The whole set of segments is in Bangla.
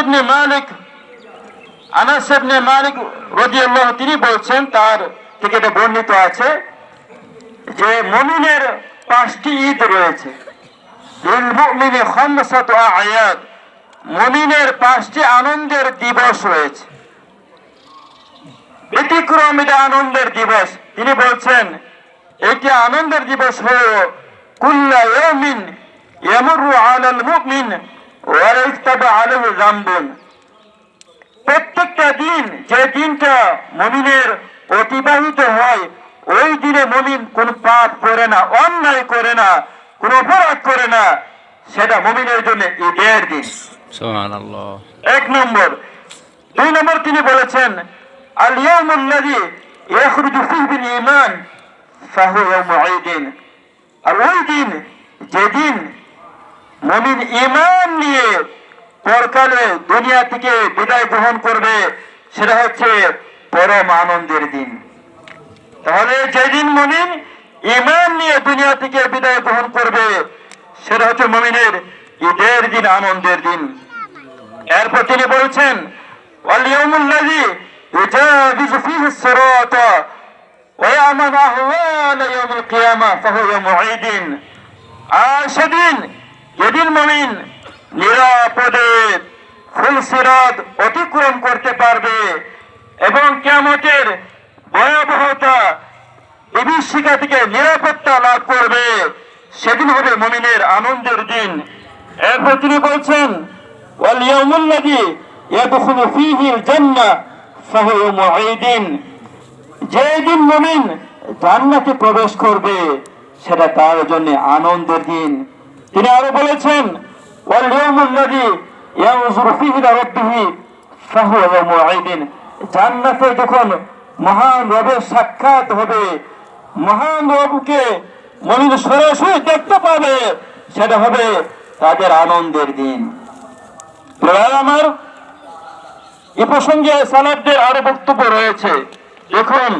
ইবনে মালিক, আনাস ইবনে মালিক রাদিয়াল্লাহু তিনি বলছেন, তার থেকে এটা বর্ণিত আছে যে মুমিনের পাঁচটি ঈদ রয়েছে। লিল মুমিনি খামসাতু আয়াদ মুমিনের পাঁচটি আনন্দের দিবস রয়েছে। ব্যতিক্রম এটা আনন্দের দিবস। তিনি বলছেন এটি আনন্দের দিবস হল, কুল্লা ইয়ামিন ইয়ামুরু আলাল মুমিন প্রত্যেকটা দিন যে দিনটা মমিনের অতিবাহিত হয় ওই দিনে মমিন কোন পাপ করে না অন্যায় করে না কোন অপরাধ করে না সেটা মমিনের জন্য ঈদের দিন। এক নম্বর। দুই নম্বর তিনি বলেছেন আল ইয়াউমুল্লাযী ইয়াখরুজু ফীহি বিল ঈমান ফাহুয়া ইয়াউমু ঈদিন আর ওই দিন যেদিন মুমিন ঈমান নিয়ে পরকালে দুনিয়া থেকে বিদায় গ্রহণ করবে সেটা হচ্ছে পরম আনন্দের দিন তাহলে যেদিন মুমিন ঈমান নিয়ে দুনিয়া থেকে বিদায় গ্রহণ করবে সেটা হচ্ছে মুমিনের ঈদের দিন আনন্দের দিন এরপর তিনি বলছেন واليوم الذي يجاوز فيه الصراط ويأمن أهوال يوم القيامة فهو يوم عيد আর সেদিন যেদিন মমিন নিরাপদে ফুল সিরাত অতিক্রম করতে পারবে এবং কেমতের ভয়াবহতা বিভীষিকা থেকে নিরাপত্তা লাভ করবে। সেদিন হবে মমিনের আনন্দের দিন। এরপর তিনি বলছেন যেদিন মুমিন জান্নাতে প্রবেশ করবে, সেটা তার জন্য আনন্দের দিন। তিনি আরও বলেছেন জান্নাতে যখন মহান রবের সাক্ষাৎ হবে, মহান রবকে মনির সরাসরি দেখতে পাবে, সেটা হবে তাদের আনন্দের দিন। আমার, এ প্রসঙ্গে সালাবদের আরও বক্তব্য রয়েছে। দেখুন,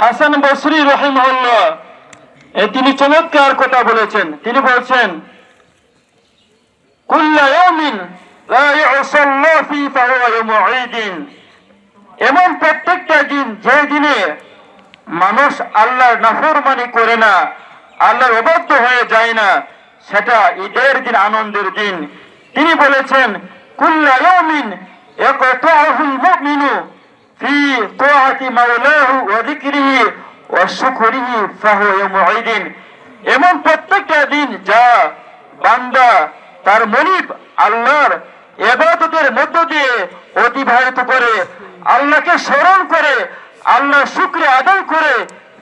হাসান বসরি রহিমহল্লা তিনি চমৎকার কথা বলেছেন। তিনি বলছেন এমন প্রত্যেকটা দিন, যে দিনে মানুষ আল্লাহর নাফরমানি করে না, আল্লাহর অবাধ্য হয়ে যায় না, সেটা ঈদের দিন, আনন্দের দিন। তিনি বলেছেন, কুল্লা ইয়াউমিন ইয়াকতাহুল মুমিনু ফি তাআতি মাওলাহু ওয়া এমন প্রত্যেকটা দিন যা বান্দা তার মনিব আল্লাহর এবাদতের মধ্য দিয়ে অতিবাহিত করে আল্লাহকে স্মরণ করে আল্লাহ শুক্রে আদায় করে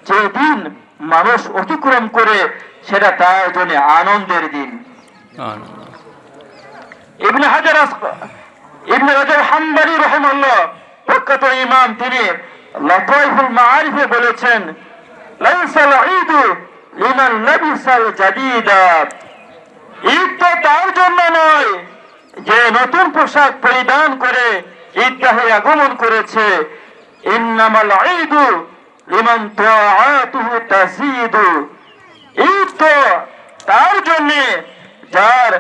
যে দিন মানুষ অতিক্রম করে সেটা তার জন্য আনন্দের দিন। ইবনে হাজার ইবনে রাজাব হাম্বারি রহমাল্লাহ প্রখ্যাত ইমাম তিনি লতাইফুল মাআরিফে বলেছেন লাইসাল ঈদু লিমান লাবিসাল জাদিদা। ঈদ তো তার জন্য নয় যে নতুন পোশাক পরিধান করে ঈদগাহে আগমন করেছে। ইন্নামাল ঈদু লিমান তাআতুহু তাসিদু ঈদ তো তার জন্য যার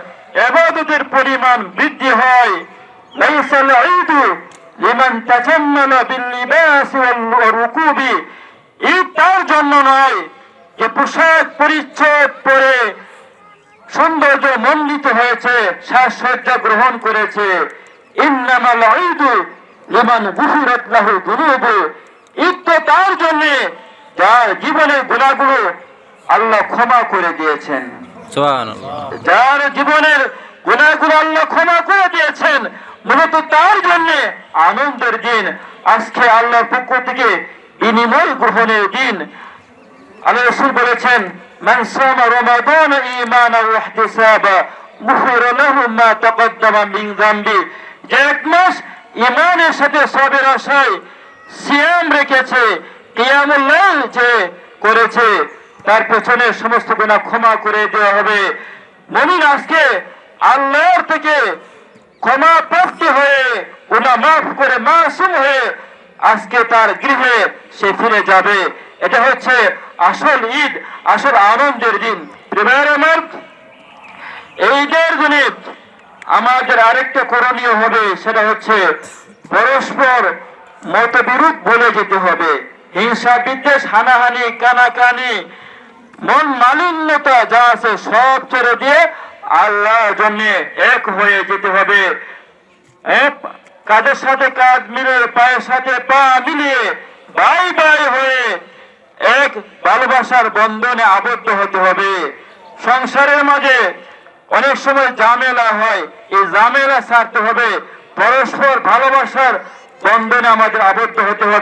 এবাদতের পরিমাণ বৃদ্ধি হয়। লাইসাল ঈদু লিমান তাজাম্মালা বিল লিবাস ওয়াল রুকুবি ঈদ তার জন্য নয় যে পোশাক পরিচ্ছদ পরে সৌন্দর্য মণ্ডিত হয়েছে সাজসজ্জা গ্রহণ করেছে। ইন্নামাল ঈদু লিমান গুফিরাত লাহু যুনুবু ঈদ তো তার জন্য যার জীবনের গুণাগুলো আল্লাহ ক্ষমা করে দিয়েছেন। সুবহানাল্লাহ। যার জীবনের গুণাগুলো আল্লাহ ক্ষমা করে দিয়েছেন। মূলত তার জন্য আনন্দের দিন। আজকে আল্লাহর পক্ষ থেকে বিনিময় গ্রহণের দিন। আল্লাহ রসুল বলেছেন, মান ওয়া ইহতিসাবা গুফিরা লাহু মা তাকদ্দামা মিন যামবি। যে এক মাস ঈমানের সাথে সবের আশায় সিয়াম রেখেছে, কিয়ামুল লাইল যে করেছে, তার পেছনে সমস্ত গুনাহ ক্ষমা করে দেওয়া হবে। মুমিন আজকে আল্লাহর থেকে ক্ষমা প্রাপ্তি হয়ে গুনাহ মাফ করে মাসুম হয়ে আজকে তার গৃহে সে ফিরে যাবে। এটা হচ্ছে আসল ঈদ, আসল আনন্দের দিন। এই দিনে আমাদের আরেকটা করণীয় হবে, সেটা হচ্ছে পরস্পর মতবিরোধ বলে যেতে হবে। হিংসা, বিদ্বেষ, হানাহানি, কানাকানি, মন মালিন্যতা যা আছে সব ছেড়ে দিয়ে আল্লাহর জন্য এক হয়ে যেতে হবে। কাঁধের সাথে কাঁধ মিলে, পায়ের সাথে পা মিলিয়ে বাই বাই হয়ে এক ভালোবাসার বন্ধনে আবদ্ধ হতে হবে। সংসারের মাঝে অনেক সময় ঝামেলা হয়। এই ঝামেলা ছাড়তে হবে। পরস্পর ভালোবাসার বন্ধনে আমাদের আবদ্ধ হতে হবে।